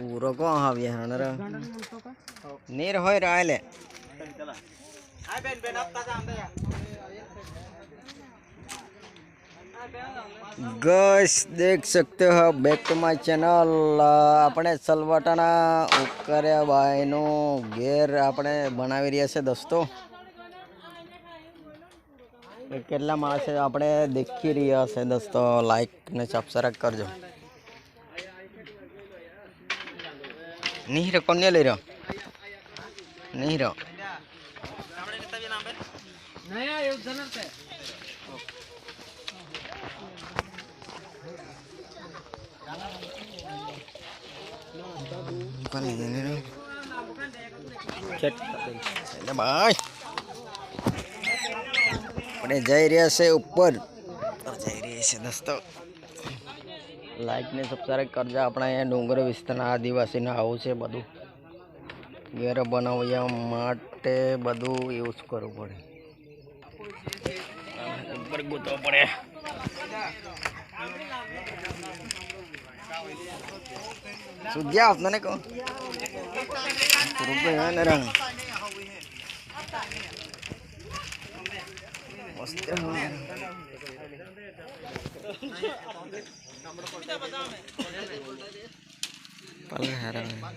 પૂરો કોણ આવ્યા હણર નીર હોય રા લે ગસ દેખ સકતે હો બેક ટુ માય ચેનલ આપણે સલવટાના ઉકર્યા બાયનો ઘેર આપણે બનાવી રહ્યા છે દોસ્તો. કેટલા માણસે આપણે દેખી રહ્યા છે દોસ્તો. લાઈક ને ચપસરા કરજો. નહીં રે કોને લઈ રહ્યો રહ્યો કોને નહીં રહ્યો ચેટ એટલે ભાઈ આપણે જઈ રહ્યા છે ઉપર જઈ રહ્યા છે દોસ્તો લાઈક ને સબસ્ક્રાઈબ કરજો. આપણા અહીંયા ડુંગર વિસ્તારના આદિવાસીના આવું છે બધું. ઘેર બનાવવા માટે બધું યુઝ કરવું પડે. ઉપર ગોતવો પડે. સુધ્યા આપતો ને કહો? રૂપિયા ને રંગ મસ્ત પાલે હારા હોય.